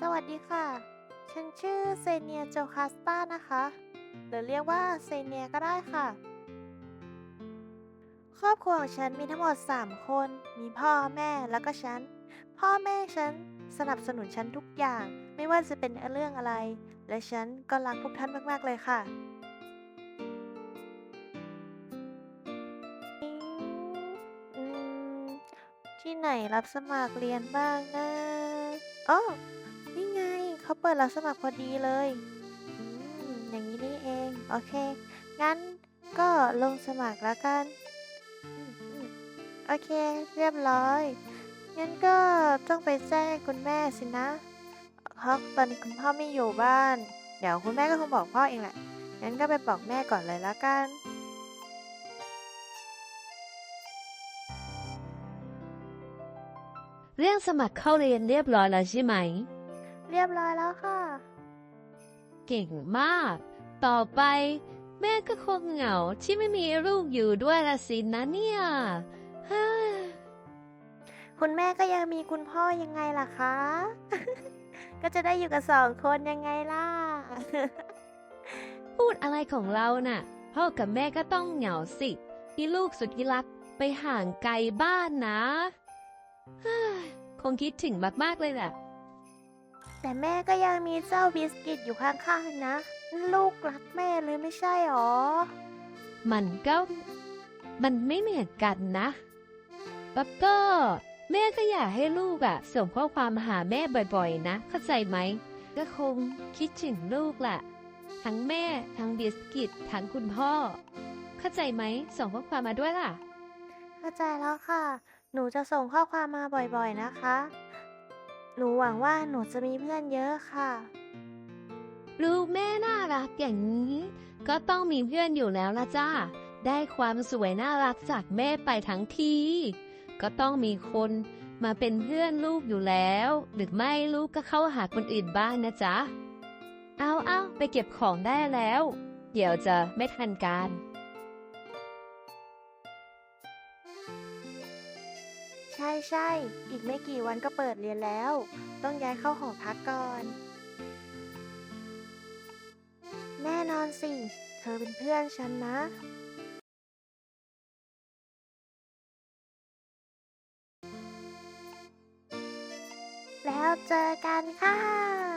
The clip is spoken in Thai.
สวัสดีค่ะ ฉันชื่อเซเนียโจคาสตานะคะ หรือเรียกว่าเซเนียก็ได้ค่ะ ครอบครัวของฉันมีทั้งหมด 3 คน มีพ่อแม่แล้วก็ฉัน พ่อแม่ฉันสนับสนุนฉันทุกอย่าง ไม่ว่าจะเป็นเรื่องอะไร และฉันก็รักพวกท่านมาก ๆ เลยค่ะ ที่ไหนรับสมัครเรียนบ้างนะอ๋อ เขาเปิดรับสมัครพอดีเลยอืมอย่างนี้นี่เอง โอเค งั้นก็ลงสมัครแล้วกันอืมอืมโอเค เรียบร้อย งั้นก็ต้องไปแจ้งคุณแม่สินะเพราะตอนนี้คุณพ่อไม่อยู่บ้าน เดี๋ยวคุณแม่ก็คงบอกพ่อเองแหละ งั้นก็ไปบอกแม่ก่อนเลยละกัน เรื่องสมัครเข้าเรียนเรียบร้อยแล้วใช่ไหม เรียบร้อยแล้วค่ะ เก่งมาก ต่อไป แม่ก็คงเหงาที่ไม่มีลูกอยู่ด้วยละสินะเนี่ยฮ่าคุณแม่ก็ยังมีคุณพ่อยังไงล่ะคะ ก็จะได้อยู่กับสองคนยังไงล่ะ พูดอะไรของเราน่ะ พ่อกับแม่ก็ต้องเหงาสิที่ลูกสุดที่รักไปห่างไกลบ้านนะฮ่าคงคิดถึงมาก ๆ เลยแหละ แต่แม่ก็ยังมีเจ้าบิสกิตอยู่ข้างๆนะ ลูกรักแม่เลยไม่ใช่หรอ มันก็ มันไม่เหมือนกันนะแล้วก็แม่ก็อยากให้ลูกอะส่งข้อความมาหาแม่บ่อยๆ นะ เข้าใจไหม ก็คงคิดถึงลูกแหละทั้งแม่ทั้งบิสกิตทั้งคุณพ่อ เข้าใจไหมส่งข้อความมาด้วยล่ะ เข้าใจแล้วค่ะ หนูจะส่งข้อความมาบ่อยๆนะคะ หนูหวังว่าหนูจะมีเพื่อนเยอะค่ะ ลูกแม่น่ารักอย่างนี้ ก็ต้องมีเพื่อนอยู่แล้วละจ้า ได้ความสวยน่ารักจากแม่ไปทั้งที ก็ต้องมีคนมาเป็นเพื่อนลูกอยู่แล้ว หรือไม่ลูกก็เข้าหาคนอื่นบ้างนะจ๊ะ เอาเอาไปเก็บของได้แล้ว เดี๋ยวจะไม่ทันการ ใช่ใช่ อีกไม่กี่วันก็เปิดเรียนแล้ว ต้องย้ายเข้าหอพักก่อน แน่นอนสิ เธอเป็นเพื่อนฉันนะ แล้วเจอกันค่ะ